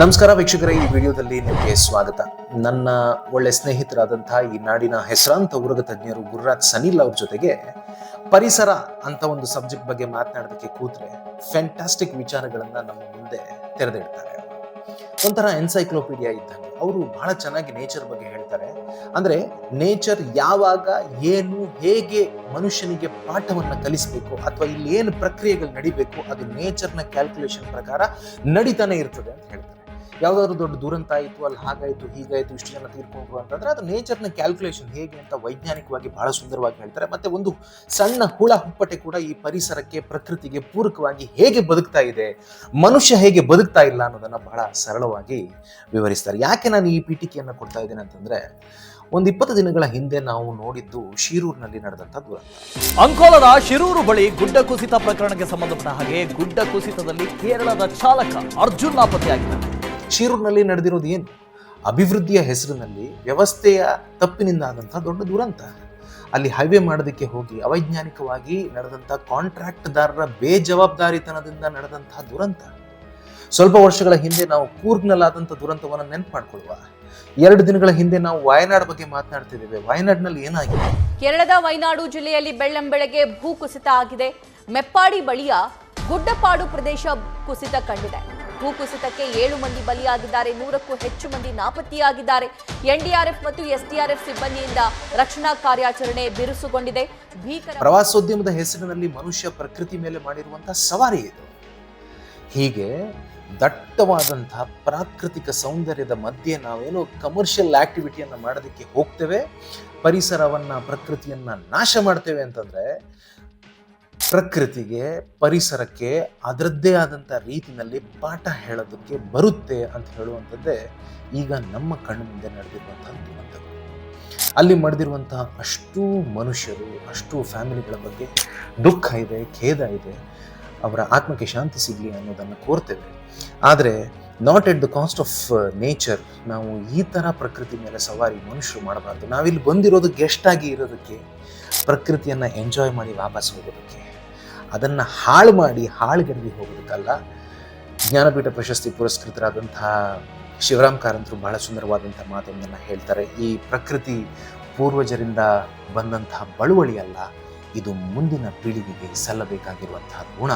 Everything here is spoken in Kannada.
ನಮಸ್ಕಾರ ವೀಕ್ಷಕರೇ, ಈ ವಿಡಿಯೋದಲ್ಲಿ ನಿಮಗೆ ಸ್ವಾಗತ. ನನ್ನ ಒಳ್ಳೆ ಸ್ನೇಹಿತರಾದಂತಹ ಈ ನಾಡಿನ ಹೆಸರಾಂತ ಉರಗ ತಜ್ಞರು ಗುರುರಾಜ್ ಸನಿಲ್ ಅವ್ರ ಜೊತೆಗೆ ಪರಿಸರ ಅಂತ ಒಂದು ಸಬ್ಜೆಕ್ಟ್ ಬಗ್ಗೆ ಮಾತನಾಡೋದಕ್ಕೆ ಕೂತ್ರೆ ಫ್ಯಾಂಟಾಸ್ಟಿಕ್ ವಿಚಾರಗಳನ್ನ ನಮ್ಮ ಮುಂದೆ ತೆರೆದಿಡ್ತಾರೆ. ಒಂಥರ ಎನ್ಸೈಕ್ಲೋಪೀಡಿಯಾ ಇದ್ದಂಗೆ. ಅವರು ಬಹಳ ಚೆನ್ನಾಗಿ ನೇಚರ್ ಬಗ್ಗೆ ಹೇಳ್ತಾರೆ. ಅಂದ್ರೆ ನೇಚರ್ ಯಾವಾಗ, ಏನು, ಹೇಗೆ ಮನುಷ್ಯನಿಗೆ ಪಾಠವನ್ನು ಕಲಿಸಬೇಕು ಅಥವಾ ಇಲ್ಲಿ ಏನು ಪ್ರಕ್ರಿಯೆಗಳು ನಡಿಬೇಕು ಅದು ನೇಚರ್ನ ಕ್ಯಾಲ್ಕುಲೇಷನ್ ಪ್ರಕಾರ ನಡೀತಾನೆ ಇರ್ತದೆ ಅಂತ ಹೇಳ್ತಾರೆ. ಯಾವ್ದಾದ್ರು ದೊಡ್ಡ ದುರಂತ ಆಯಿತು, ಅಲ್ಲಿ ಹಾಗಾಯ್ತು, ಹೀಗಾಯ್ತು, ಇಷ್ಟು ಜನ ತೀರ್ಕೊಂಡ್ರು ಅಂತಂದ್ರೆ ಅದು ನೇಚರ್ನ ಕ್ಯಾಲ್ಕುಲೇಷನ್ ಹೇಗೆ ಅಂತ ವೈಜ್ಞಾನಿಕವಾಗಿ ಬಹಳ ಸುಂದರವಾಗಿ ಹೇಳ್ತಾರೆ. ಮತ್ತೆ ಒಂದು ಸಣ್ಣ ಹುಳ ಹುಪ್ಪಟೆ ಕೂಡ ಈ ಪರಿಸರಕ್ಕೆ, ಪ್ರಕೃತಿಗೆ ಪೂರಕವಾಗಿ ಹೇಗೆ ಬದುಕ್ತಾ ಇದೆ, ಮನುಷ್ಯ ಹೇಗೆ ಬದುಕ್ತಾ ಇಲ್ಲ ಅನ್ನೋದನ್ನ ಬಹಳ ಸರಳವಾಗಿ ವಿವರಿಸ್ತಾರೆ. ಯಾಕೆ ನಾನು ಈ ಪೀಠಿಕೆಯನ್ನ ಕೊಡ್ತಾ ಇದ್ದೇನೆ ಅಂತಂದ್ರೆ, ಒಂದು ಇಪ್ಪತ್ತು ದಿನಗಳ ಹಿಂದೆ ನಾವು ನೋಡಿದ್ದು ಶಿರೂರಿನಲ್ಲಿ ನಡೆದಂತ ದುರಂತ. ಅಂಕೋಲದ ಶಿರೂರು ಬಳಿ ಗುಡ್ಡ ಕುಸಿತ ಪ್ರಕರಣಕ್ಕೆ ಸಂಬಂಧಪಟ್ಟ ಹಾಗೆ ಗುಡ್ಡ ಕುಸಿತದಲ್ಲಿ ಕೇರಳದ ಚಾಲಕ ಅರ್ಜುನ್ ನಾಪತ್ತೆಯಾಗಿದ್ದಾನೆ. ಶಿರೂರಿನಲ್ಲಿ ನಡೆದಿರೋದು ಏನು? ಅಭಿವೃದ್ಧಿಯ ಹೆಸರಿನಲ್ಲಿ ವ್ಯವಸ್ಥೆಯ ತಪ್ಪಿನಿಂದ ಆದಂಥ ದೊಡ್ಡ ದುರಂತ. ಅಲ್ಲಿ ಹೈವೇ ಮಾಡೋದಕ್ಕೆ ಹೋಗಿ ಅವೈಜ್ಞಾನಿಕವಾಗಿ ನಡೆದಂಥ ಕಾಂಟ್ರಾಕ್ಟ್ದಾರರ ಬೇಜವಾಬ್ದಾರಿತನದಿಂದ ನಡೆದಂತಹ ದುರಂತ. ಸ್ವಲ್ಪ ವರ್ಷಗಳ ಹಿಂದೆ ನಾವು ಕೂರ್ಗ್ನಲ್ಲಾದಂಥ ದುರಂತವನ್ನು ನೆನಪು ಮಾಡಿಕೊಳ್ಳುವ ಎರಡು ದಿನಗಳ ಹಿಂದೆ ನಾವು ವಯನಾಡ್ ಬಗ್ಗೆ ಮಾತನಾಡ್ತಿದ್ದೇವೆ. ವಯನಾಡ್ನಲ್ಲಿ ಏನಾಗಿದೆ? ಕೇರಳದ ವಯನಾಡು ಜಿಲ್ಲೆಯಲ್ಲಿ ಬೆಳ್ಳಂಬೆಳಗ್ಗೆ ಭೂಕುಸಿತ ಆಗಿದೆ. ಮೆಪ್ಪಾಡಿ ಬಳಿಯ ಗುಡ್ಡಪಾಡು ಪ್ರದೇಶ ಕುಸಿತ ಕಂಡಿದೆ. ಭೂಕುಸಿತಕ್ಕೆ ಏಳು ಮಂದಿ ಬಲಿಯಾಗಿದ್ದಾರೆ, ನೂರಕ್ಕೂ ಹೆಚ್ಚು ಮಂದಿ ನಾಪತ್ತೆಯಾಗಿದ್ದಾರೆ. ಎನ್ಡಿಆರ್ಎಫ್ ಮತ್ತು ಎಸ್ಡಿಆರ್ಎಫ್ ಸಿಬ್ಬಂದಿಯಿಂದ ರಕ್ಷಣಾ ಕಾರ್ಯಾಚರಣೆ ಬಿರುಸುಗೊಂಡಿದೆ. ಭೀಕರ ಪ್ರವಾಸೋದ್ಯಮದ ಹೆಸರಿನಲ್ಲಿ ಮನುಷ್ಯ ಪ್ರಕೃತಿ ಮೇಲೆ ಮಾಡಿರುವಂತಹ ಸವಾರಿ ಇದು. ಹೀಗೆ ದಟ್ಟವಾದಂತಹ ಪ್ರಾಕೃತಿಕ ಸೌಂದರ್ಯದ ಮಧ್ಯೆ ನಾವೇನೋ ಕಮರ್ಷಿಯಲ್ ಆಕ್ಟಿವಿಟಿಯನ್ನು ಮಾಡೋದಕ್ಕೆ ಹೋಗ್ತೇವೆ. ಪರಿಸರವನ್ನ, ಪ್ರಕೃತಿಯನ್ನ ನಾಶ ಮಾಡ್ತೇವೆ ಅಂತಂದ್ರೆ ಪ್ರಕೃತಿಗೆ, ಪರಿಸರಕ್ಕೆ ಅದರದ್ದೇ ಆದಂಥ ರೀತಿಯಲ್ಲಿ ಪಾಠ ಹೇಳೋದಕ್ಕೆ ಬರುತ್ತೆ ಅಂತ ಹೇಳುವಂಥದ್ದೇ ಈಗ ನಮ್ಮ ಕಣ್ಣು ಮುಂದೆ ನಡೆದಿರುವಂತಹ ದುರಂತಗಳು ಅಲ್ಲಿ ಮಡಿದಿರುವಂತಹ ಅಷ್ಟೂ ಮನುಷ್ಯರು, ಅಷ್ಟು ಫ್ಯಾಮಿಲಿಗಳ ಬಗ್ಗೆ ದುಃಖ ಇದೆ, ಖೇದ ಇದೆ, ಅವರ ಆತ್ಮಕ್ಕೆ ಶಾಂತಿ ಸಿಗಲಿ ಅನ್ನೋದನ್ನು ಕೋರ್ತೇವೆ. ಆದರೆ not at the cost of nature ನಾವು ಈ ಥರ ಪ್ರಕೃತಿ ಮೇಲೆ ಸವಾರಿ ಮನುಷ್ಯರು ಮಾಡಬಾರ್ದು. ನಾವಿಲ್ಲಿ ಬಂದಿರೋದು ಗೆಸ್ಟ್ ಆಗಿ ಇರೋದಕ್ಕೆ, ಪ್ರಕೃತಿಯನ್ನು ಎಂಜಾಯ್ ಮಾಡಿ ವಾಪಸ್ ಹೋಗೋದಕ್ಕೆ. ಅದನ್ನು ಹಾಳು ಮಾಡಿ ಹಾಳುಗೆಡವಿ ಹೋಗೋದಕ್ಕಲ್ಲ. ಜ್ಞಾನಪೀಠ ಪ್ರಶಸ್ತಿ ಪುರಸ್ಕೃತರಾದಂತಹ ಶಿವರಾಮ್ ಕಾರಂತರು ಬಹಳ ಸುಂದರವಾದಂಥ ಮಾತೊಂದನ್ನು ಹೇಳ್ತಾರೆ. ಈ ಪ್ರಕೃತಿ ಪೂರ್ವಜರಿಂದ ಬಂದಂತಹ ಬಳುವಳಿಯಲ್ಲ, ಇದು ಮುಂದಿನ ಪೀಳಿಗೆಗೆ ಸಲ್ಲಬೇಕಾಗಿರುವಂತಹ ಗುಣ.